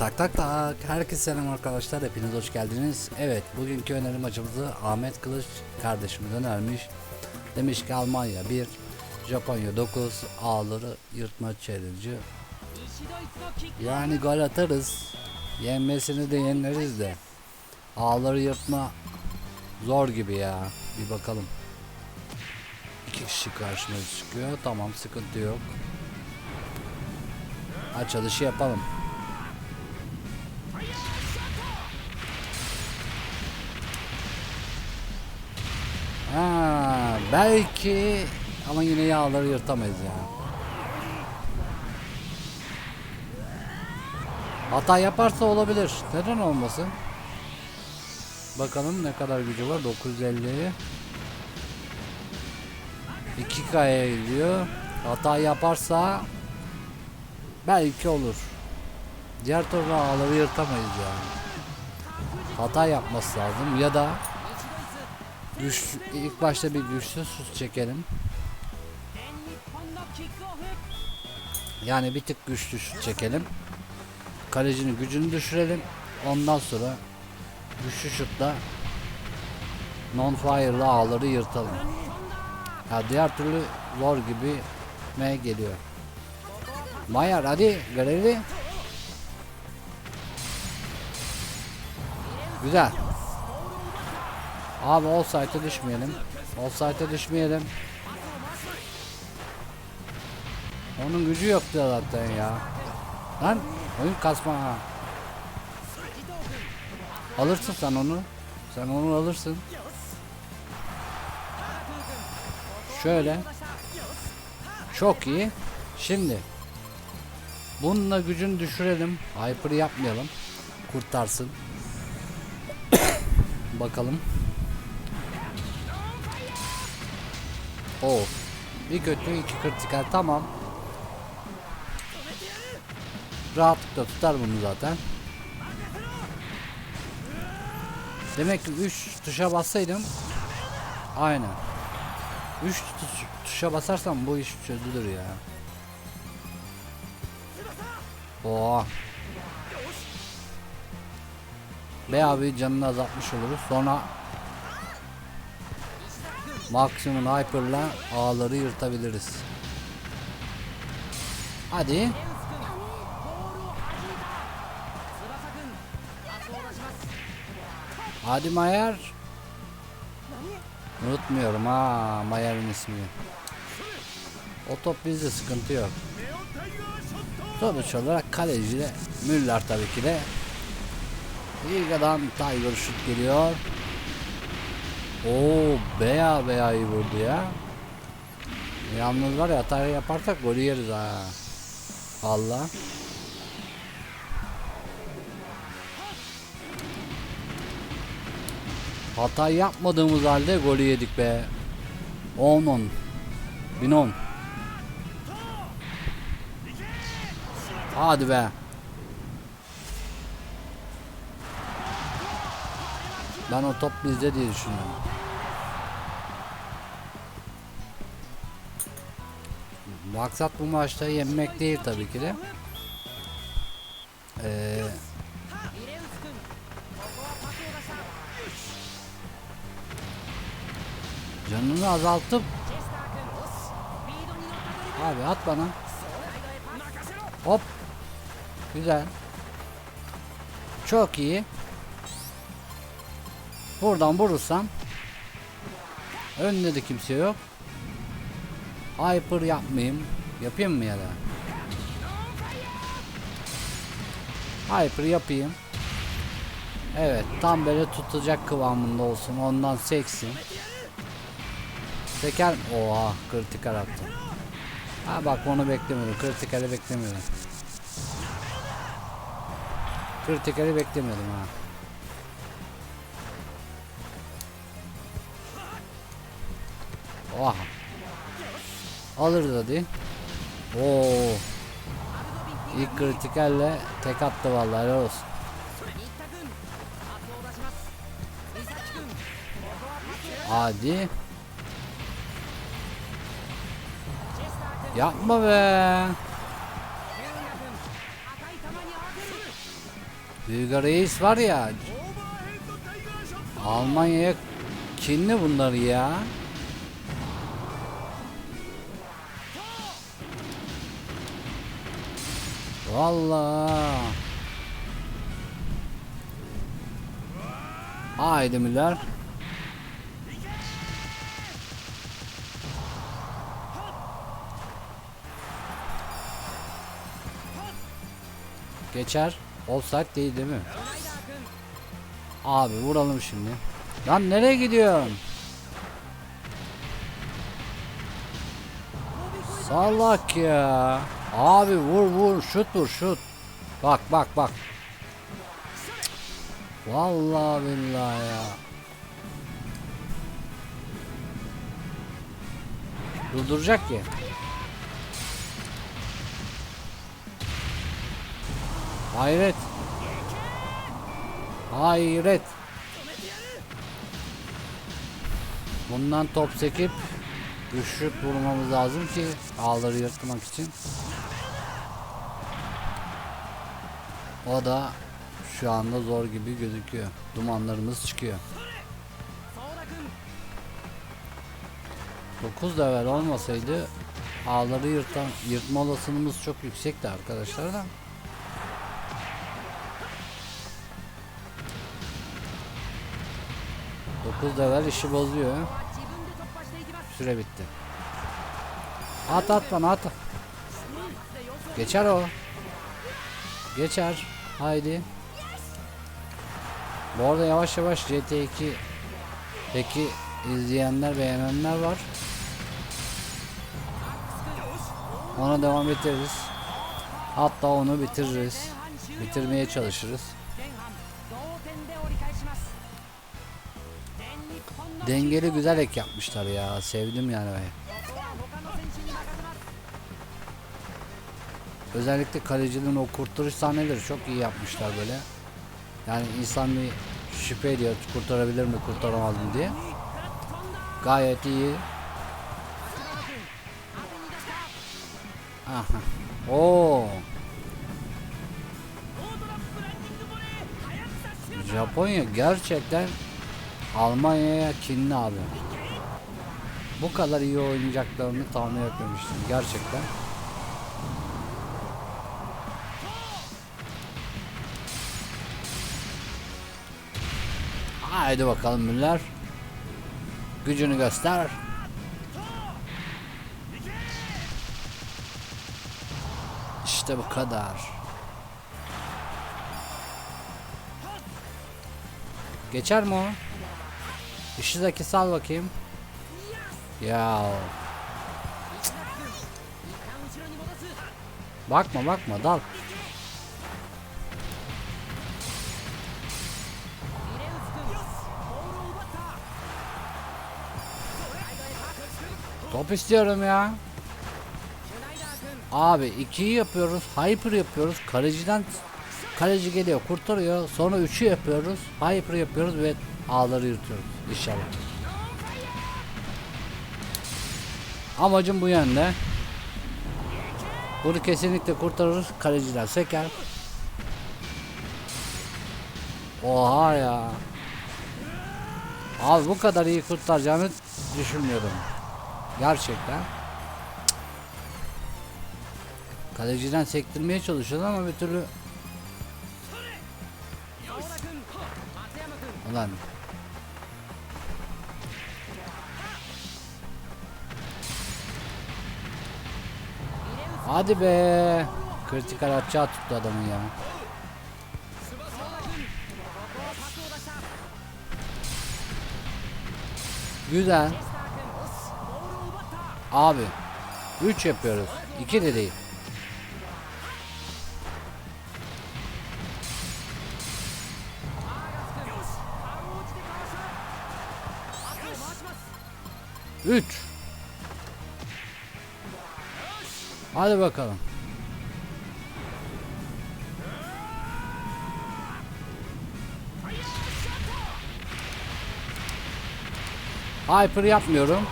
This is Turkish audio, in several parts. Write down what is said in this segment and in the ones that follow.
Tak tak tak. Herkese selam arkadaşlar. Hepiniz hoş geldiniz. Evet, bugünkü öneri maçımızı Ahmet Kılıç kardeşimiz önermiş. Demiş ki Almanya 1, Japonya 9, ağları yırtma challenge'ı. Yani gol atarız. Yenmesini de yeneriz de. Ağları yırtma zor gibi ya. Bir bakalım. İki kişi karşımıza çıkıyor. Tamam sıkıntı yok. Açılışı yapalım. Belki ama yine yağları yırtamayız ya. Hata yaparsa olabilir. Neden olmasın? Bakalım ne kadar gücü var. 950. 2K'ya gidiyor. Hata yaparsa belki olur. Diğer türlü ağları yırtamayız yani. Hata yapması lazım ya da güç ilk başta bir güçsüz sus çekelim. Yani bir tık güçlü şut çekelim. Kalecinin gücünü düşürelim. Ondan sonra güçlü şutla non fire'lı ağları yırtalım. Ya diğer türlü zor gibi me geliyor. Mayar hadi görevli. Güzel. Abi offside'e düşmeyelim. Offside'e düşmeyelim. Onun gücü yoktu zaten ya. Lan oyun kasma ha. Alırsın sen onu. Sen onu alırsın. Şöyle. Çok iyi. Şimdi. Bununla gücünü düşürelim. Hyper yapmayalım. Kurtarsın. Bakalım. Oo. Bir kötü iki kritikal tamam. Rahatlıkla tutar bunu zaten. Demek ki 3 tuşa bassaydım Aynen 3 tuş, tuşa basarsam bu iş çözülür ya Oo. Be abi canını azaltmış oluruz sonra Maksimum Hyper'la ağları yırtabiliriz Hadi Hadi Mayer. Unutmuyorum ha Mayer'in ismini. O top bizde sıkıntı yok. Sonuç olarak kaleci de Müller tabii ki de. Liga'dan Tiger şut geliyor. Oo beya beya iyi vurdu ya. Yalnız var ya hata yaparsak golü yeriz ha. Allah. Hata yapmadığımız halde golü yedik be. 10 10. 1010. Hadi be. Ben o top bizde diye düşünüyorum. Maksat bu maçta yenmek değil tabii ki de. Ee, Canını azaltıp Abi at bana Hop Güzel Çok iyi Buradan vurursam Önünde de kimse yok Hyper yapmayayım Yapayım mı ya da Hyper yapayım Evet tam böyle tutacak kıvamında olsun ondan seksin Teker oha kritikal attı. Ha bak onu beklemiyordum. Kritikali beklemiyordum. Kritikali beklemiyordum ha. Oha. Alırız hadi. Oo. İlk kritikalle tek attı vallahi helal olsun. Hadi. Yapma be. Büyük Reis var ya. Almanya'ya kinli bunlar ya. Vallahi. Haydi Müller. Geçer. Offside değil değil mi? Abi vuralım şimdi. Lan nereye gidiyorsun? Salak ya. Abi vur vur şut vur şut. Bak bak bak. Vallahi billahi ya. Durduracak ki. Hayret. Hayret. Bundan top sekip güçlük vurmamız lazım ki ağları yırtmak için. O da şu anda zor gibi gözüküyor. Dumanlarımız çıkıyor. 9 level olmasaydı ağları yırtan yırtma olasılığımız çok yüksekti arkadaşlar da. Dokuz level işi bozuyor. Süre bitti. At at bana at. Geçer o. Geçer. Haydi. Bu arada yavaş yavaş GT2 peki izleyenler beğenenler var. Ona devam ederiz. Hatta onu bitiririz. Bitirmeye çalışırız. Dengeli güzel ek yapmışlar ya. Sevdim yani Özellikle kalecinin o kurtarış sahneleri çok iyi yapmışlar böyle. Yani insan bir şüphe ediyor kurtarabilir mi kurtaramaz mı diye. Gayet iyi. Aha. Oo. Japonya gerçekten Almanya'ya kinli abi. Bu kadar iyi oynayacaklarını tahmin etmemiştim gerçekten. Haydi bakalım Müller. Gücünü göster. İşte bu kadar. Geçer mi o? Ishizaki sal bakayım. Ya. Bakma bakma dal. Top istiyorum ya. Abi ikiyi yapıyoruz. Hyper yapıyoruz. Kaleciden kaleci geliyor kurtarıyor. Sonra üçü yapıyoruz. Hyper yapıyoruz ve ağları yırtıyoruz. İnşallah. Amacım bu yönde. Bunu kesinlikle kurtarırız. Kaleciler seker. Oha ya. Abi bu kadar iyi kurtaracağını düşünmüyordum. Gerçekten. Kaleciden sektirmeye çalışıyordu ama bir türlü Ulan. Hadi be. Kritikal açığa tuttu adamı ya. Güzel Abi 3 yapıyoruz 2 de değil Üç. Hadi bakalım. Hyper yapmıyorum.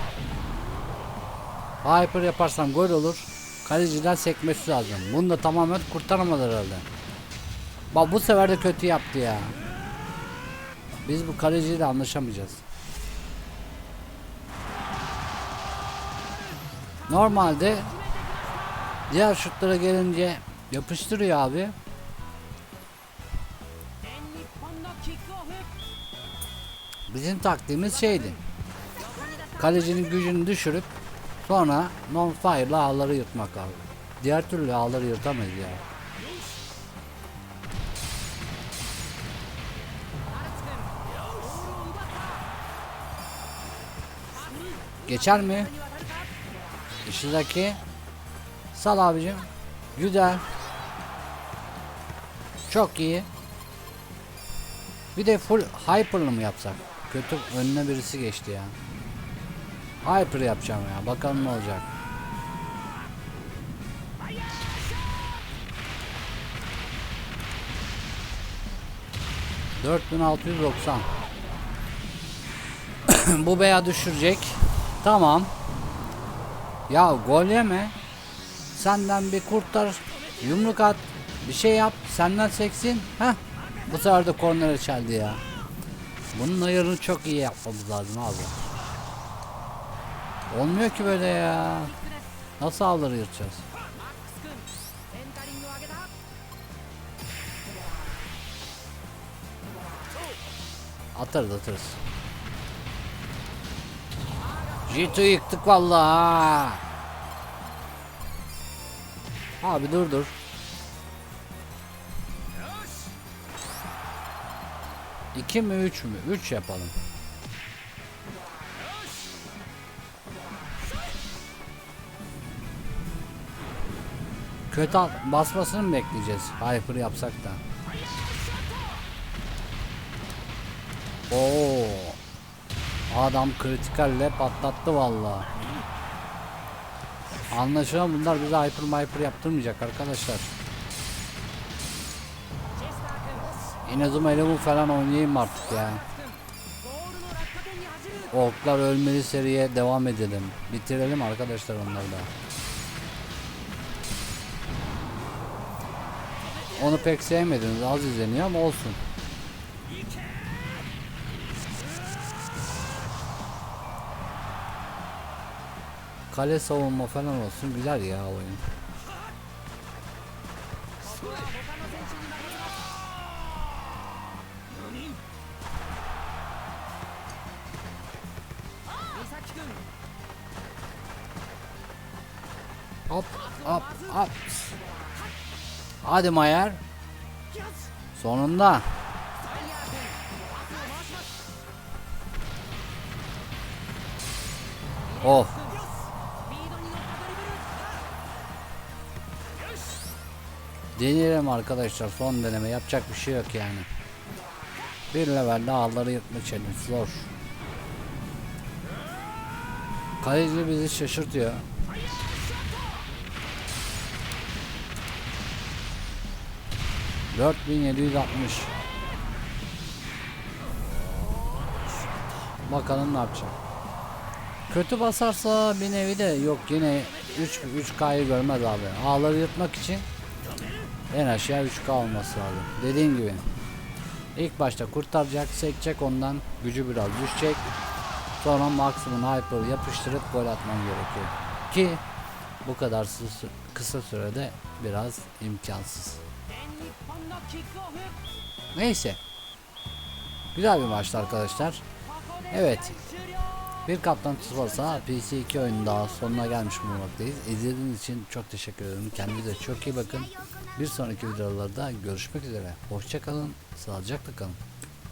Hyper yaparsam gol olur. Kaleciden sekmesi lazım. Bunu da tamamen kurtaramadı herhalde. Bak bu sefer de kötü yaptı ya. Biz bu kaleciyle anlaşamayacağız. Normalde diğer şutlara gelince yapıştırıyor abi. Bizim taktiğimiz şeydi. Kalecinin gücünü düşürüp sonra non fire'la ağları yırtmak abi. Diğer türlü ağları yırtamayız ya. Geçer mi? Işıdaki Sal abicim. Güzel. Çok iyi. Bir de full hyper'lı mı yapsak? Kötü önüne birisi geçti ya. Hyper yapacağım ya. Bakalım ne olacak. Dört bin altı yüz doksan. Bu beya düşürecek. Tamam. Ya gol yeme. Senden bir kurtar. Yumruk at. Bir şey yap. Senden seksin. Heh. Bu sefer de kornere çeldi ya. Bunun ayarını çok iyi yapmamız lazım abi. Olmuyor ki böyle ya. Nasıl ağları yırtacağız? Atarız atarız. Jito yıktık vallahi. Abi dur dur. İki mi üç mü? Üç yapalım. Kötü al basmasını mı bekleyeceğiz? Hyper yapsak da. Oo. Adam kritikalle patlattı valla. Anlaşılan bunlar bize hyper hyper yaptırmayacak arkadaşlar. En azından elevu falan oynayayım artık ya. Orklar ölmeli seriye devam edelim. Bitirelim arkadaşlar onları da. Onu pek sevmediniz. Az izleniyor ama olsun. Kale savunma falan olsun. Güzel ya oyun. Hadi Mayer. Sonunda. Of. Deneyelim arkadaşlar. Son deneme. Yapacak bir şey yok yani. Bir level daha alları yırtma challenge. Zor. Kaleci bizi şaşırtıyor. Dört bin yedi yüz altmış. Bakalım ne yapacak. Kötü basarsa bir nevi de yok yine 3 3K'yı görmez abi. Ağları yırtmak için en aşağı 3K olması lazım. Dediğim gibi. İlk başta kurtaracak, sekecek ondan gücü biraz düşecek. Sonra maksimum hyper yapıştırıp gol atman gerekiyor. Ki bu kadar kısa sürede biraz imkansız. Neyse. Güzel bir maçtı arkadaşlar. Evet. Bir kaptan tutmasa PC2 oyunun daha sonuna gelmiş bulunmaktayız. İzlediğiniz için çok teşekkür ederim. Kendinize çok iyi bakın. Bir sonraki videolarda görüşmek üzere. Hoşçakalın. Sağlıcakla kalın.